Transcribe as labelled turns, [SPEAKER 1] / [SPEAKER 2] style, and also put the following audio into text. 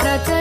[SPEAKER 1] प्रचल